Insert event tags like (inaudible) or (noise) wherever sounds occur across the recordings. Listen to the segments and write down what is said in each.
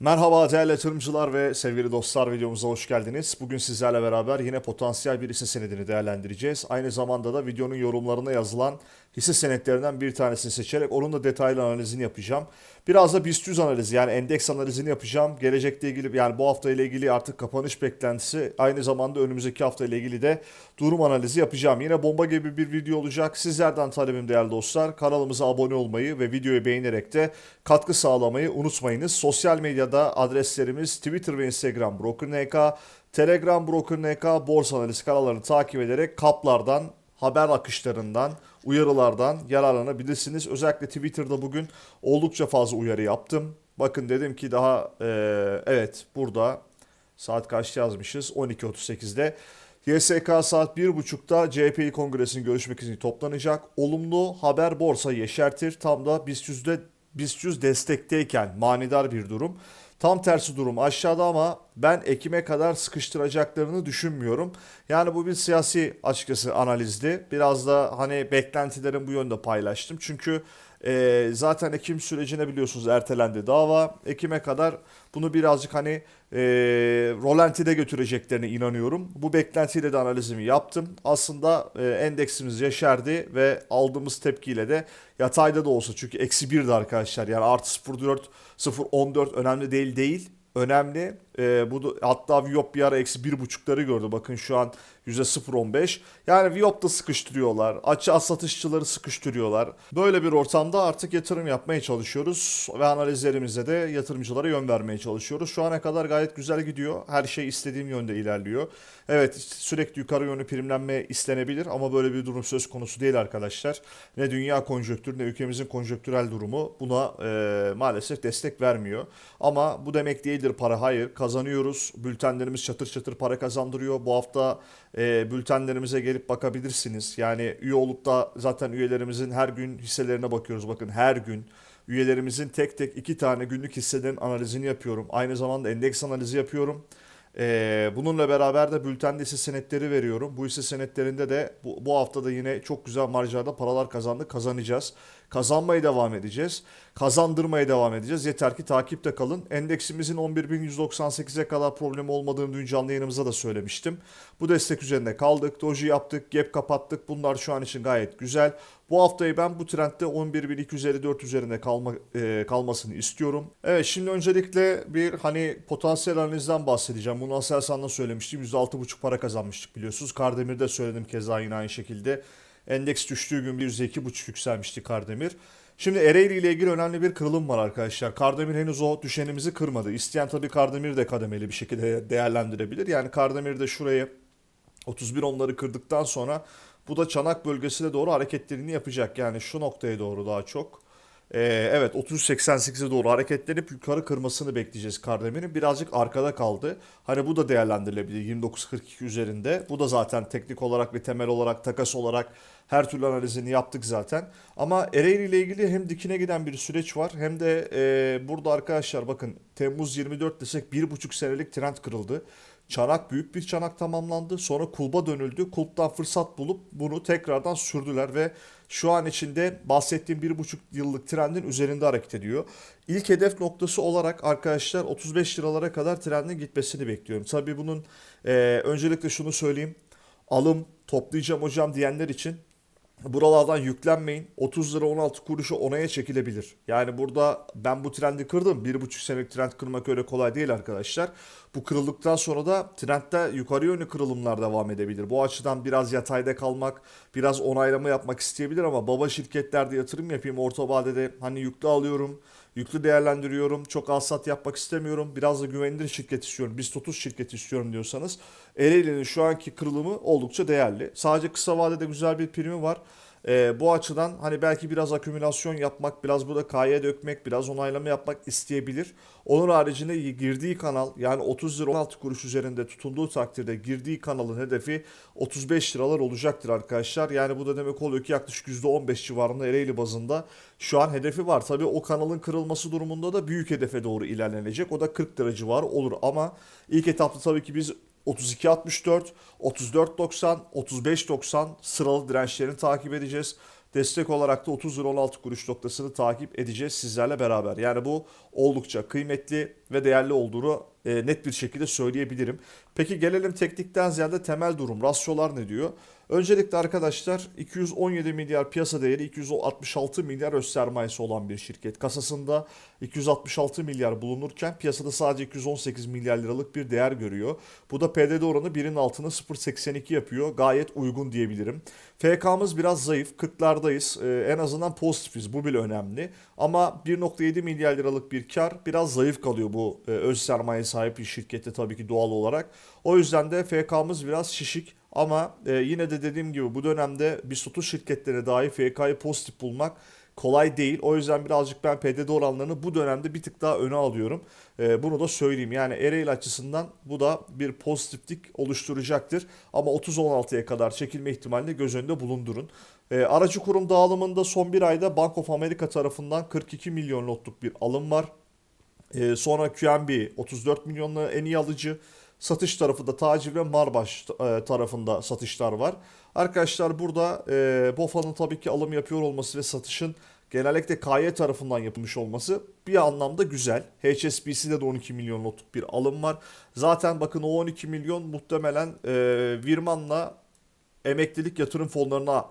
Merhaba değerli yatırımcılar ve sevgili dostlar videomuza hoş geldiniz. Bugün sizlerle beraber yine potansiyel bir hisse senedini değerlendireceğiz. Aynı zamanda da videonun yorumlarına yazılan hisse senetlerinden bir tanesini seçerek onun da detaylı analizini yapacağım. Biraz da BIST 100 analizi yani endeks analizini yapacağım. Gelecekle ilgili yani bu hafta ile ilgili artık kapanış beklentisi aynı zamanda önümüzdeki hafta ile ilgili de durum analizi yapacağım. Yine bomba gibi bir video olacak. Sizlerden talebim değerli dostlar kanalımıza abone olmayı ve videoyu beğenerek de katkı sağlamayı unutmayınız. Sosyal medyada adreslerimiz Twitter ve Instagram BrokerNK, Telegram BrokerNK, Borsa Analiz kanallarını takip ederek kaplardan haber akışlarından, uyarılardan yararlanabilirsiniz. Özellikle Twitter'da bugün oldukça fazla uyarı yaptım. Bakın dedim ki daha e, evet burada saat kaç yazmışız? 12.38'de. YSK saat 1.30'da CHP'yi kongresinin görüşmek için toplanacak. Olumlu haber borsa yeşertir. Tam da BIST 100'de BIST 100 destekteyken manidar bir durum. Tam tersi durum aşağıda ama ben Ekim'e kadar sıkıştıracaklarını düşünmüyorum. Yani bu bir siyasi açıkçası analizdi. Biraz da hani beklentilerin bu yönde paylaştım. Çünkü e, zaten Ekim sürecine biliyorsunuz ertelendi dava. Ekim'e kadar bunu birazcık hani e, rolantide götüreceklerine inanıyorum. Bu beklentiyle de analizimi yaptım. Aslında e, endeksimiz yeşerdi ve aldığımız tepkiyle de yatayda da olsa çünkü eksi 1'di arkadaşlar. Yani artı 0.4 0.14 önemli değil değil önemli. E, bu da, hatta Viyop bir ara eksi bir buçukları gördü. Bakın şu an %0.15. Yani Viyop'ta sıkıştırıyorlar. Açı satışçıları sıkıştırıyorlar. Böyle bir ortamda artık yatırım yapmaya çalışıyoruz. Ve analizlerimizde de yatırımcılara yön vermeye çalışıyoruz. Şu ana kadar gayet güzel gidiyor. Her şey istediğim yönde ilerliyor. Evet sürekli yukarı yönlü primlenme istenebilir ama böyle bir durum söz konusu değil arkadaşlar. Ne dünya konjonktürü ne ülkemizin konjonktürel durumu buna e, maalesef destek vermiyor. Ama bu demek değildir para hayır kazanıyoruz. Bültenlerimiz çatır çatır para kazandırıyor. Bu hafta e, bültenlerimize gelip bakabilirsiniz. Yani üye olup da zaten üyelerimizin her gün hisselerine bakıyoruz. Bakın her gün üyelerimizin tek tek iki tane günlük hisselerin analizini yapıyorum. Aynı zamanda endeks analizi yapıyorum. Ee, bununla beraber de bültende hisse senetleri veriyorum. Bu hisse senetlerinde de bu, bu hafta da yine çok güzel marjlarda paralar kazandık, kazanacağız. Kazanmaya devam edeceğiz. Kazandırmaya devam edeceğiz. Yeter ki takipte kalın. Endeksimizin 11.198'e kadar problemi olmadığını dün canlı yayınımızda da söylemiştim. Bu destek üzerinde kaldık. Doji yaptık, gap kapattık. Bunlar şu an için gayet güzel. Bu haftayı ben bu trendde 11.254 üzerinde kalma, e, kalmasını istiyorum. Evet şimdi öncelikle bir hani potansiyel analizden bahsedeceğim. Bunu Aselsan'da söylemiştim. %6.5 para kazanmıştık biliyorsunuz. Kardemir'de söyledim keza yine aynı şekilde. Endeks düştüğü gün bir %2.5 yükselmişti Kardemir. Şimdi Ereğli ile ilgili önemli bir kırılım var arkadaşlar. Kardemir henüz o düşenimizi kırmadı. İsteyen tabii Kardemir de kademeli bir şekilde değerlendirebilir. Yani Kardemir de şuraya 31 onları kırdıktan sonra bu da çanak bölgesine doğru hareketlerini yapacak. Yani şu noktaya doğru daha çok. Ee, evet 30.88'e doğru hareketlenip yukarı kırmasını bekleyeceğiz Kardemir'in. Birazcık arkada kaldı. Hani bu da değerlendirilebilir 29.42 üzerinde. Bu da zaten teknik olarak ve temel olarak takas olarak her türlü analizini yaptık zaten. Ama Ereğli ile ilgili hem dikine giden bir süreç var hem de e, burada arkadaşlar bakın Temmuz 24 desek 1,5 senelik trend kırıldı. Çanak büyük bir çanak tamamlandı. Sonra kulba dönüldü. Kulptan fırsat bulup bunu tekrardan sürdüler ve şu an içinde bahsettiğim bir buçuk yıllık trendin üzerinde hareket ediyor. İlk hedef noktası olarak arkadaşlar 35 liralara kadar trendin gitmesini bekliyorum. Tabii bunun e, öncelikle şunu söyleyeyim. Alım toplayacağım hocam diyenler için buralardan yüklenmeyin. 30 lira 16 kuruşu onaya çekilebilir. Yani burada ben bu trendi kırdım. 1,5 senelik trend kırmak öyle kolay değil arkadaşlar. Bu kırıldıktan sonra da trendde yukarı yönlü kırılımlar devam edebilir. Bu açıdan biraz yatayda kalmak, biraz onaylama yapmak isteyebilir ama baba şirketlerde yatırım yapayım orta vadede hani yüklü alıyorum, yüklü değerlendiriyorum, çok alsat yapmak istemiyorum, biraz da güvenilir şirket istiyorum, BIST 30 şirket istiyorum diyorsanız Ereğli'nin şu anki kırılımı oldukça değerli. Sadece kısa vadede güzel bir primi var. Ee, bu açıdan hani belki biraz akümülasyon yapmak, biraz burada K'ya dökmek, biraz onaylama yapmak isteyebilir. Onun haricinde girdiği kanal yani 30 lira 16 kuruş üzerinde tutulduğu takdirde girdiği kanalın hedefi 35 liralar olacaktır arkadaşlar. Yani bu da demek oluyor ki yaklaşık %15 civarında Ereğli bazında şu an hedefi var. Tabii o kanalın kırılması durumunda da büyük hedefe doğru ilerlenecek. O da 40 lira civarı olur ama ilk etapta tabii ki biz 32.64, 34.90, 35.90 sıralı dirençlerini takip edeceğiz. Destek olarak da 30 lira 16 kuruş noktasını takip edeceğiz sizlerle beraber. Yani bu oldukça kıymetli ve değerli olduğunu e, net bir şekilde söyleyebilirim. Peki gelelim teknikten ziyade temel durum. Rasyolar ne diyor? Öncelikle arkadaşlar 217 milyar piyasa değeri 266 milyar öz sermayesi olan bir şirket. Kasasında 266 milyar bulunurken piyasada sadece 218 milyar liralık bir değer görüyor. Bu da PDD oranı 1'in altına 0.82 yapıyor. Gayet uygun diyebilirim. FK'mız biraz zayıf. 40'lardayız. Ee, en azından pozitifiz. Bu bile önemli. Ama 1.7 milyar liralık bir kar biraz zayıf kalıyor bu e, öz sermaye sahip bir şirkette tabii ki doğal olarak. O yüzden de FK'mız biraz şişik. Ama e, yine de dediğim gibi bu dönemde BIST şirketlerine dahi FK'yı pozitif bulmak kolay değil. O yüzden birazcık ben PDD oranlarını bu dönemde bir tık daha öne alıyorum. E, bunu da söyleyeyim. Yani Ereğli açısından bu da bir pozitiflik oluşturacaktır. Ama 30-16'ya kadar çekilme ihtimalini göz önünde bulundurun. E, aracı kurum dağılımında son bir ayda Bank of America tarafından 42 milyon lotluk bir alım var. E, sonra QNB 34 milyonla en iyi alıcı. Satış tarafı da Tacir ve Marbaş e, tarafında satışlar var. Arkadaşlar burada e, BOFA'nın tabii ki alım yapıyor olması ve satışın genellikle KY tarafından yapılmış olması bir anlamda güzel. HSBC'de de 12 milyon lotluk bir alım var. Zaten bakın o 12 milyon muhtemelen e, Virman'la emeklilik yatırım fonlarına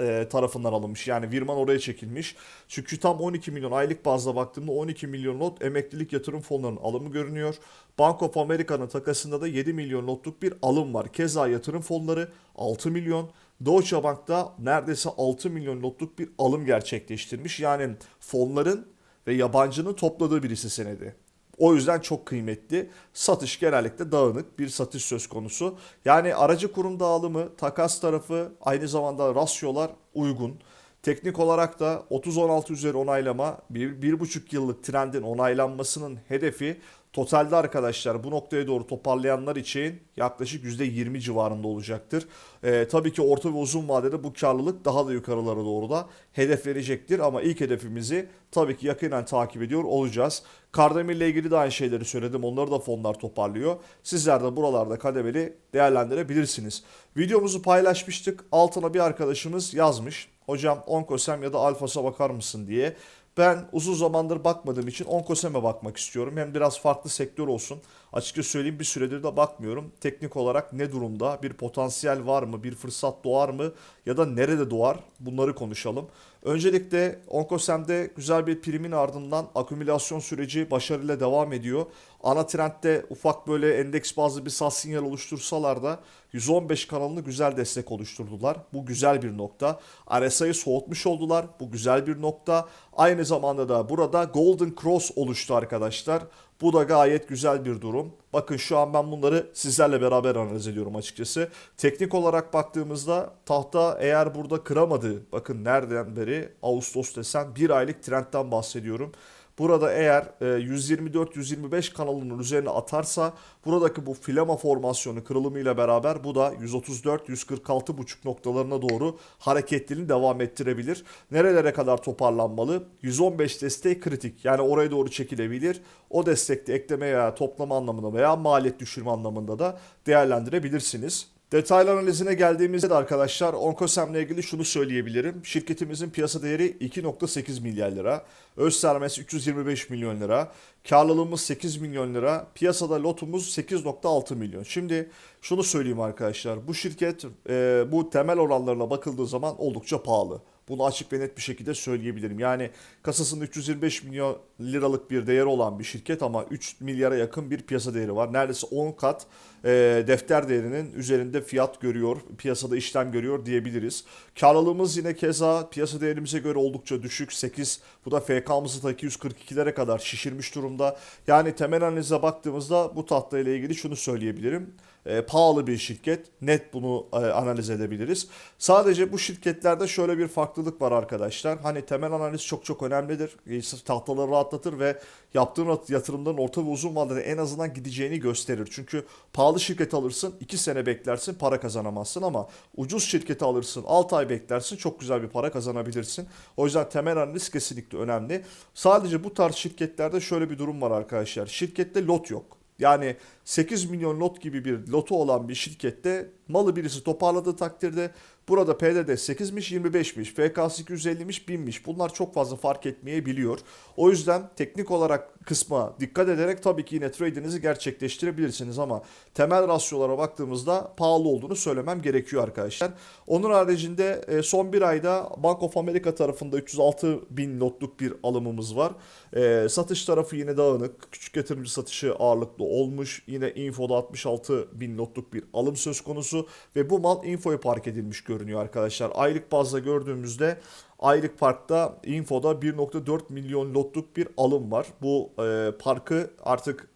e, tarafından alınmış. Yani Virman oraya çekilmiş. Çünkü tam 12 milyon aylık bazda baktığımda 12 milyon lot emeklilik yatırım fonlarının alımı görünüyor. Bank of America'nın takasında da 7 milyon lotluk bir alım var. Keza yatırım fonları 6 milyon. Deutsche Bank'ta neredeyse 6 milyon lotluk bir alım gerçekleştirmiş. Yani fonların ve yabancının topladığı bir hisse senedi. O yüzden çok kıymetli. Satış genellikle dağınık bir satış söz konusu. Yani aracı kurum dağılımı, takas tarafı, aynı zamanda rasyolar uygun. Teknik olarak da 30-16 üzeri onaylama, 1,5 yıllık trendin onaylanmasının hedefi Totalde arkadaşlar bu noktaya doğru toparlayanlar için yaklaşık %20 civarında olacaktır. Ee, tabii ki orta ve uzun vadede bu karlılık daha da yukarılara doğru da hedeflenecektir. Ama ilk hedefimizi tabii ki yakinen takip ediyor olacağız. Kardemir ile ilgili de aynı şeyleri söyledim. Onları da fonlar toparlıyor. Sizler de buralarda kademeli değerlendirebilirsiniz. Videomuzu paylaşmıştık. Altına bir arkadaşımız yazmış. Hocam Onkosem ya da Alfas'a bakar mısın diye. Ben uzun zamandır bakmadığım için Onkosem'e bakmak istiyorum. Hem biraz farklı sektör olsun. Açıkça söyleyeyim bir süredir de bakmıyorum. Teknik olarak ne durumda? Bir potansiyel var mı? Bir fırsat doğar mı? Ya da nerede doğar? Bunları konuşalım. Öncelikle Onkosem'de güzel bir primin ardından akümülasyon süreci başarıyla devam ediyor. Ana trendde ufak böyle endeks bazlı bir sas sinyal oluştursalar da 115 kanalını güzel destek oluşturdular. Bu güzel bir nokta. RSI'yi soğutmuş oldular. Bu güzel bir nokta. Aynı zamanda da burada Golden Cross oluştu arkadaşlar. Bu da gayet güzel bir durum. Bakın şu an ben bunları sizlerle beraber analiz ediyorum açıkçası. Teknik olarak baktığımızda tahta eğer burada kıramadı. Bakın nereden beri Ağustos desen bir aylık trendten bahsediyorum. Burada eğer 124-125 e, kanalının üzerine atarsa buradaki bu flama formasyonu kırılımıyla beraber bu da 134-146,5 noktalarına doğru hareketliliğini devam ettirebilir. Nerelere kadar toparlanmalı? 115 destek kritik yani oraya doğru çekilebilir. O destekte ekleme veya toplama anlamında veya maliyet düşürme anlamında da değerlendirebilirsiniz. Detaylı analizine geldiğimizde de arkadaşlar Onkosem'le ilgili şunu söyleyebilirim. Şirketimizin piyasa değeri 2.8 milyar lira. Öz sermayesi 325 milyon lira. Karlılığımız 8 milyon lira. Piyasada lotumuz 8.6 milyon. Şimdi şunu söyleyeyim arkadaşlar. Bu şirket e, bu temel oranlarına bakıldığı zaman oldukça pahalı. Bunu açık ve net bir şekilde söyleyebilirim. Yani kasasında 325 milyon liralık bir değeri olan bir şirket ama 3 milyara yakın bir piyasa değeri var. Neredeyse 10 kat e, defter değerinin üzerinde fiyat görüyor, piyasada işlem görüyor diyebiliriz. Karlılığımız yine keza piyasa değerimize göre oldukça düşük. 8 bu da FK'mızı da 242'lere kadar şişirmiş durumda. Yani temel analize baktığımızda bu tahta ile ilgili şunu söyleyebilirim e, pahalı bir şirket. Net bunu e, analiz edebiliriz. Sadece bu şirketlerde şöyle bir farklılık var arkadaşlar. Hani temel analiz çok çok önemlidir. E, tahtaları rahatlatır ve yaptığın yatırımların orta ve uzun vadede en azından gideceğini gösterir. Çünkü pahalı şirket alırsın 2 sene beklersin para kazanamazsın ama ucuz şirketi alırsın 6 ay beklersin çok güzel bir para kazanabilirsin. O yüzden temel analiz kesinlikle önemli. Sadece bu tarz şirketlerde şöyle bir durum var arkadaşlar. Şirkette lot yok. Yani 8 milyon lot gibi bir lotu olan bir şirkette malı birisi toparladığı takdirde Burada PDD 8'miş 25'miş, FK'sı 250'miş 1000'miş. Bunlar çok fazla fark etmeyebiliyor. O yüzden teknik olarak kısma dikkat ederek tabii ki yine trade'inizi gerçekleştirebilirsiniz ama temel rasyolara baktığımızda pahalı olduğunu söylemem gerekiyor arkadaşlar. Onun haricinde e, son bir ayda Bank of America tarafında 306 bin lotluk bir alımımız var. E, satış tarafı yine dağınık. Küçük yatırımcı satışı ağırlıklı olmuş. Yine Info'da 66 bin lotluk bir alım söz konusu ve bu mal Info'ya park edilmiş görünüyor arkadaşlar. Aylık bazda gördüğümüzde aylık parkta Info'da 1.4 milyon lotluk bir alım var. Bu e, parkı artık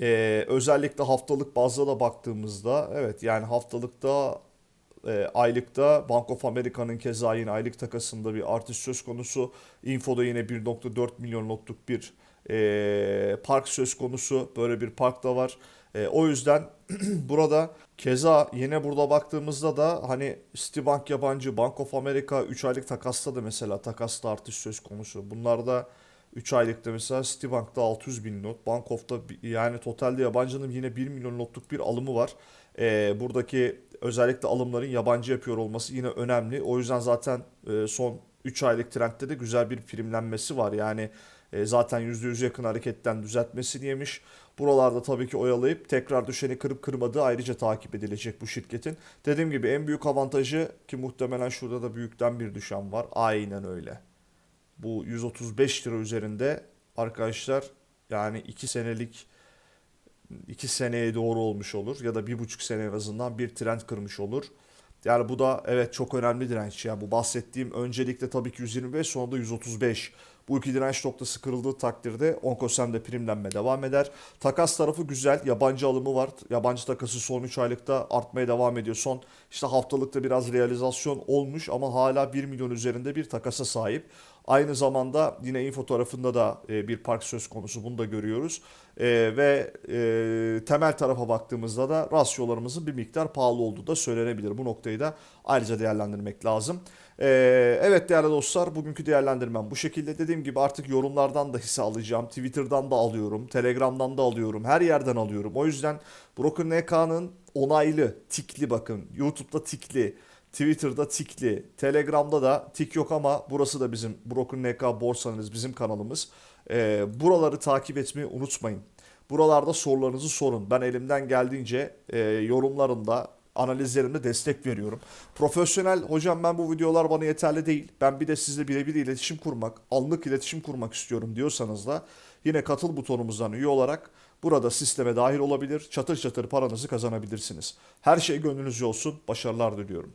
ee, özellikle haftalık bazda da baktığımızda evet yani haftalıkta e, aylıkta Bank of America'nın keza yine aylık takasında bir artış söz konusu. Info'da yine 1.4 milyon lotluk bir e, park söz konusu. Böyle bir park da var. E, o yüzden (clears throat) burada keza yine burada baktığımızda da hani Citibank yabancı, Bank of America 3 aylık takasta da mesela takasta artış söz konusu. Bunlarda 3 aylıkta mesela Citibank'ta 600 bin lot. Bank of'ta yani totalde yabancının yine 1 milyon lotluk bir alımı var. Ee, buradaki özellikle alımların yabancı yapıyor olması yine önemli. O yüzden zaten e, son 3 aylık trendde de güzel bir primlenmesi var. Yani e, zaten %100 yakın hareketten düzeltmesini yemiş. Buralarda tabii ki oyalayıp tekrar düşeni kırıp kırmadığı ayrıca takip edilecek bu şirketin. Dediğim gibi en büyük avantajı ki muhtemelen şurada da büyükten bir düşen var. Aynen öyle bu 135 lira üzerinde arkadaşlar yani 2 senelik 2 seneye doğru olmuş olur ya da bir buçuk sene en azından bir trend kırmış olur. Yani bu da evet çok önemli direnç. Yani bu bahsettiğim öncelikle tabii ki 125 sonra da 135. Bu iki direnç noktası kırıldığı takdirde Onkosem primlenme devam eder. Takas tarafı güzel. Yabancı alımı var. Yabancı takası son 3 aylıkta artmaya devam ediyor. Son işte haftalıkta biraz realizasyon olmuş ama hala 1 milyon üzerinde bir takasa sahip. Aynı zamanda yine info tarafında da e, bir park söz konusu bunu da görüyoruz. E, ve e, temel tarafa baktığımızda da rasyolarımızın bir miktar pahalı olduğu da söylenebilir. Bu noktayı da ayrıca değerlendirmek lazım. Evet değerli dostlar bugünkü değerlendirmem bu şekilde. Dediğim gibi artık yorumlardan da hisse alacağım. Twitter'dan da alıyorum. Telegram'dan da alıyorum. Her yerden alıyorum. O yüzden Broker NK'nın onaylı, tikli bakın. YouTube'da tikli. Twitter'da tikli, Telegram'da da tik yok ama burası da bizim Broker NK borsanız bizim kanalımız. Ee, buraları takip etmeyi unutmayın. Buralarda sorularınızı sorun. Ben elimden geldiğince e, yorumlarımda, analizlerimde destek veriyorum. Profesyonel hocam ben bu videolar bana yeterli değil. Ben bir de sizle birebir iletişim kurmak, anlık iletişim kurmak istiyorum diyorsanız da yine katıl butonumuzdan üye olarak burada sisteme dahil olabilir, çatır çatır paranızı kazanabilirsiniz. Her şey gönlünüzce olsun. Başarılar diliyorum.